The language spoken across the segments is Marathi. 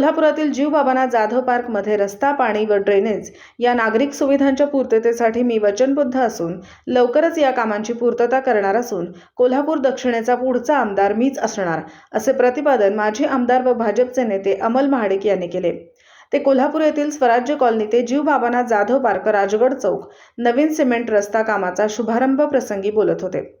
कोल्हापुरातील जीवबाबांना जाधव पार्कमध्ये रस्ता पाणी व ड्रेनेज या नागरिक सुविधांच्या पूर्ततेसाठी मी वचनबद्ध असून लवकरच या कामांची पूर्तता करणार असून कोल्हापूर दक्षिणेचा पुढचा आमदार मीच असणार असे प्रतिपादन माजी आमदार व भाजपचे नेते अमल महाडिक यांनी केले. ते कोल्हापूर येथील स्वराज्य कॉलनी ते जीवबाबांना जाधव पार्क राजगड चौक नवीन सिमेंट रस्ता कामाचा शुभारंभ प्रसंगी बोलत होते.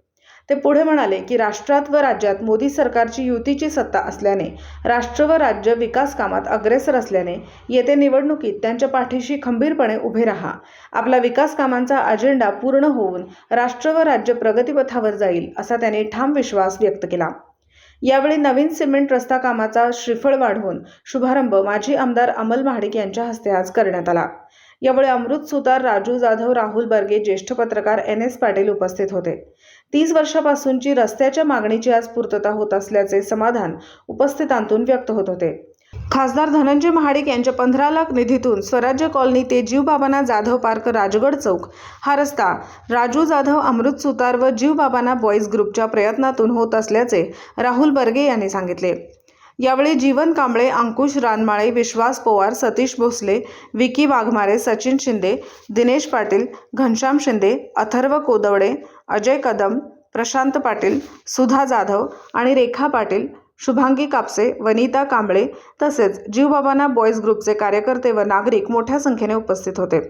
ते पुढे म्हणाले की राष्ट्रात व राज्यात मोदी सरकारची युतीची सत्ता असल्याने राष्ट्र व राज्य विकास कामात अग्रेसर असल्याने येथे निवडणुकीत त्यांच्या पाठीशी खंबीरपणे उभे राहा. आपला विकास कामांचा अजेंडा पूर्ण होऊन राष्ट्र व राज्य प्रगतीपथावर जाईल असा त्यांनी ठाम विश्वास व्यक्त केला. यावेळी नवीन सिमेंट रस्ता कामाचा श्रीफळ वाढवून शुभारंभ माजी आमदार अमल महाडिक यांच्या हस्ते आज करण्यात आला. यावेळी अमृत सुतार राजू जाधव राहुल बर्गे ज्येष्ठ पत्रकार एन एस पाटील उपस्थित होते. तीस वर्षापासूनची रस्त्याच्या मागणीची आज पूर्तता होत असल्याचे समाधान उपस्थितांतून व्यक्त होत होते. खासदार धनंजय महाडिक यांच्या पंधरा लाख निधीतून स्वराज्य कॉलनी ते जीवबाबांना जाधव पार्क राजगड चौक हा रस्ता राजू जाधव अमृत सुतार व जीवबाबांना बॉईज ग्रुपच्या प्रयत्नातून होत असल्याचे राहुल बर्गे यांनी सांगितले. यावेळी जीवन कांबळे अंकुश रानमाळे विश्वास पोवार सतीश भोसले विकी वाघमारे सचिन शिंदे दिनेश पाटील घनश्याम शिंदे अथर्व कोदवडे अजय कदम प्रशांत पाटील सुधा जाधव आणि रेखा पाटील शुभांगी कापसे वनिता कांबळे तसेच जीवबाबांना बॉईज ग्रुपचे कार्यकर्ते व नागरिक मोठ्या संख्येने उपस्थित होते.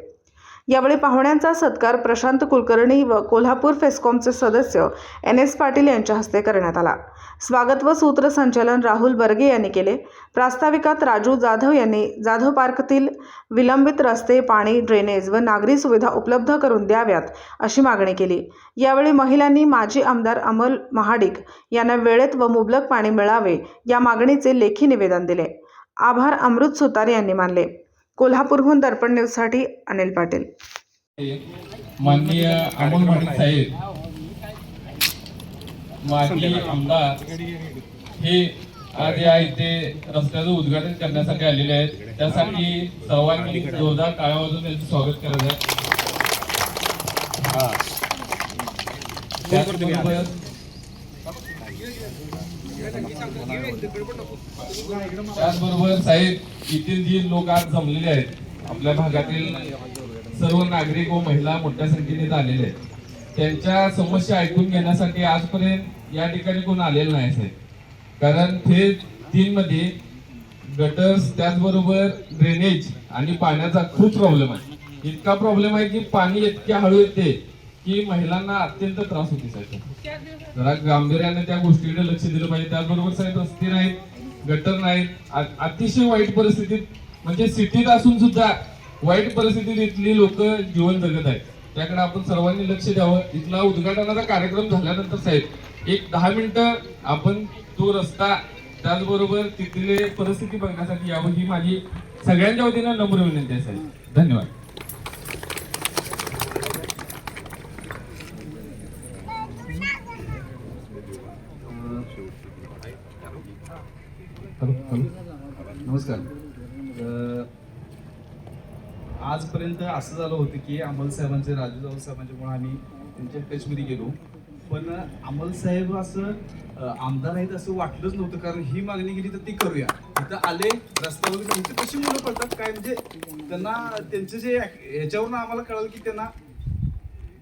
यावेळी पाहुण्यांचा सत्कार प्रशांत कुलकर्णी व कोल्हापूर फेस्कॉमचे सदस्य एन एस पाटील यांच्या हस्ते करण्यात आला. स्वागत व सूत्रसंचालन राहुल बर्गे यांनी केले. प्रास्ताविकात राजू जाधव यांनी जाधव पार्कतील विलंबित रस्ते पाणी ड्रेनेज व नागरी सुविधा उपलब्ध करून द्याव्यात अशी मागणी केली. यावेळी महिलांनी माजी आमदार अमल महाडिक यांना वेळेत व मुबलक पाणी मिळावे या मागणीचे लेखी निवेदन दिले. आभार अमृत सुतार यांनी मानले. कोल्हापूरहून दर्पण न्यूजसाठी अनिल पाटील. माननीय अमोल साहेब माजी आमदार हे आज या इथे रस्त्याचं उद्घाटन करण्यासाठी आलेले आहेत. त्यासाठी सर्वांनी जोरदार टाळ्या वाजवून त्यांचं स्वागत करायचं त्याचबरोबर त्याचबरोबर साहेब येथील जी लोक आज जमलेले आहेत आपल्या भागातील सर्व नागरिक व महिला मोठ्या संख्येने आलेले आहेत. त्यांच्या समस्या ऐकून घेण्यासाठी आजपर्यंत या ठिकाणी कोण आलेलं नाही साहेब. कारण फेज तीन मध्ये गटर्स त्याचबरोबर ड्रेनेज आणि पाण्याचा खूप प्रॉब्लेम आहे. इतका प्रॉब्लेम आहे की पाणी इतक्या हळू येते. की महिलांना अत्यंत त्रास होते साहेब. जरा गांभीर्याने त्या गोष्टीकडे लक्ष दिलं पाहिजे. त्याचबरोबर साहेब रस्ते नाहीत गटर नाहीत. अतिशय वाईट परिस्थितीत म्हणजे सिटीत असून सुद्धा वाईट परिस्थितीत इथली लोक जीवन जगत आहेत. त्याकडे आपण सर्वांनी लक्ष द्यावं. इथला उद्घाटनाचा कार्यक्रम झाल्यानंतर साहेब एक दहा मिनिटं आपण तो रस्ता त्याचबरोबर तिथली परिस्थिती बघण्यासाठी यावं ही माझी सगळ्यांच्या वतीनं नम्र विनंती आहे साहेब. धन्यवाद. नमस्कार आजपर्यंत असं झालं होतं की अमल साहेबांचे राजू जाऊ साहेबांच्यामुळे आम्ही त्यांच्या टचमध्ये गेलो. पण अमल साहेब असं आमदार आहेत असं वाटलंच नव्हतं कारण ही मागणी केली तर ती करूया. इथं आले रस्त्यावर त्यांची कशी मुलं पडतात काय म्हणजे त्यांना त्यांचं जे याच्यावरून आम्हाला कळलं की त्यांना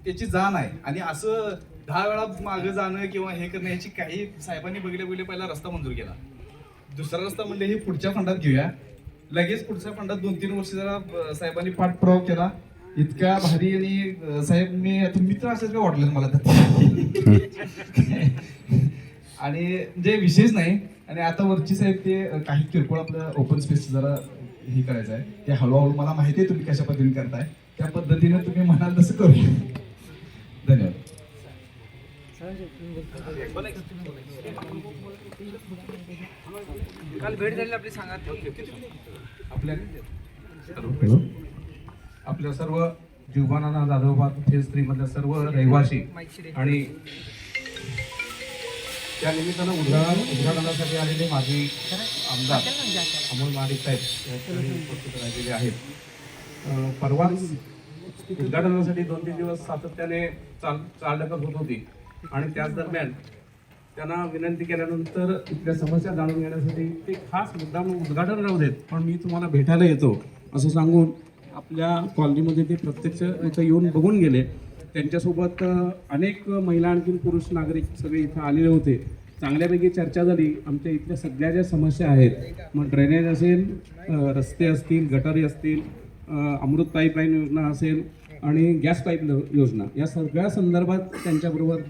त्याची जाण आहे. आणि असं दहा वेळा मागं जाणं किंवा हे करणं याची काही साहेबांनी बघितले बघले पहिला रस्ता मंजूर केला. दुसरा रस्ता म्हणले हे पुढच्या फंडात घेऊया. लगेच पुढच्या फंडात दोन तीन वर्ष जरा साहेबांनी साहेबांनी पाठपुरावा केला. इतका भारी आणि साहेब मी आता मित्र असेच का वाटलं मला तर आणि जे विशेष नाही आणि आता वरची साहेब ते काही किरकोळ आपलं ओपन स्पेस जरा हे करायचं आहे. ते हळूहळू मला माहिती आहे तुम्ही कशा पद्धतीने करताय. त्या पद्धतीने तुम्ही म्हणाल तसं करूया. धन्यवाद. काल भेट झाली आपली सांगा आपल्या आपल्या सर्व जीवबानाना जाधवबाद फेज थ्री मधल्या सर्व रहिवासी आणि त्या निमित्तानं उद्घाटन उद्घाटनासाठी आलेले माजी आमदार अमोल माडिक साहेब उपस्थित राहिलेले आहेत. परवाच उद्घाटनासाठी दोन तीन दिवस सातत्याने चाल चालढकल होत होती. आणि त्याच दरम्यान त्यांना विनंती केल्यानंतर इथल्या समस्या जाणून घेण्यासाठी ते खास मुद्दाम उद्घाटन राहू देत. पण मी तुम्हाला भेटायला येतो असं सांगून आपल्या कॉलनीमध्ये ते प्रत्यक्ष इथं येऊन बघून गेले. त्यांच्यासोबत अनेक महिला आणखी पुरुष नागरिक सगळे इथं आलेले होते. चांगल्यापैकी चर्चा झाली. आमच्या इथल्या सगळ्या ज्या समस्या आहेत मग ड्रेनेज असेल रस्ते असतील गटारी असतील अमृत पाईपलाईन योजना असेल आणि गॅस पाईप योजना या सगळ्या संदर्भात त्यांच्याबरोबर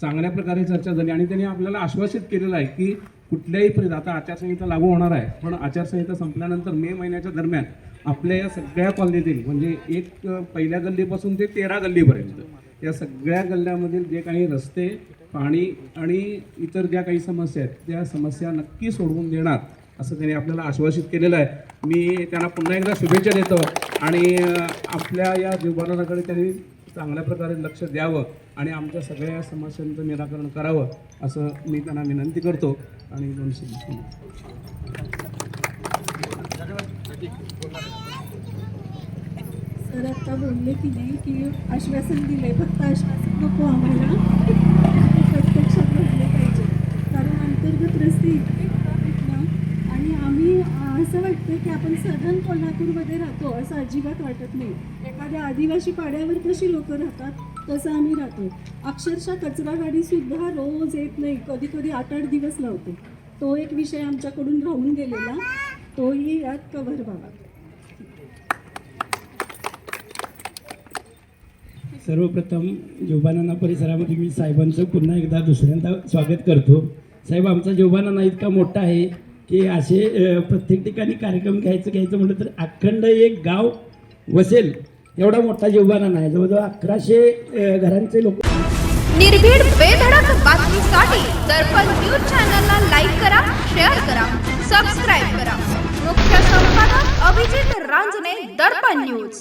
चांगल्या प्रकारे चर्चा झाली आणि त्यांनी आपल्याला आश्वासित केलेलं आहे की कुठल्याही परिस्थितीत आता आचारसंहिता लागू होणार आहे पण आचारसंहिता संपल्यानंतर मे महिन्याच्या दरम्यान आपल्या या सगळ्या कॉलनीतील म्हणजे एक पहिल्या गल्लीपासून ते तेरा गल्लीपर्यंत या सगळ्या गल्ल्यामधील जे काही रस्ते पाणी आणि इतर ज्या काही समस्या आहेत त्या समस्या नक्की सोडवून देणार असं त्यांनी आपल्याला आश्वासित केलेलं आहे. मी त्यांना पुन्हा एकदा शुभेच्छा देतो आणि आपल्या या जीवनाकडे त्यांनी चांगल्या प्रकारे लक्ष द्यावं आणि आमच्या सगळ्या समस्यांचं निराकरण करावं असं मी त्यांना विनंती करतो आणि दोन शब्द सर आता बोलले की नाही की आश्वासन दिले फक्त आश्वासन नको आम्हाला ते प्रत्यक्षात घडले पाहिजे कारण अंतर्गत रस्ते इतके खराब आहेत ना आणि आम्ही अं, असं वाटतं की आपण सधन कोल्हापूरमध्ये राहतो असं अजिबात वाटत नाही. एखाद्या आदिवासी पाड्यावर कशी लोक राहतात तसं आम्ही राहतो. अक्षरशः कचरा गाडीसुद्धा रोज येत नाही. कधी कधी आठ आठ दिवस लावतो. तो एक विषय आमच्याकडून राहून गेलेला. तोही यात कव्हर व्हावा. सर्वप्रथम जोबानाना परिसरामध्ये मी साहेबांचं पुन्हा एकदा दुसऱ्यांदा स्वागत करतो. साहेब आमचा जोबानाना इतका मोठा आहे. की असे प्रत्येक ठिकाणी कार्यक्रम घ्यायचं घ्यायचं म्हटलं तर अखंड एक गाव वसेल. एवढा मोठा जीवबाना नाही. जवळजवळ अकराशे घरांचे लोक निर्भीड बेधडक बातमीसाठी दर्पण न्यूज चॅनलला लाईक करा शेअर करा सबस्क्राईब करा. मुख्य संपादक अभिजित रांजने दर्पण न्यूज.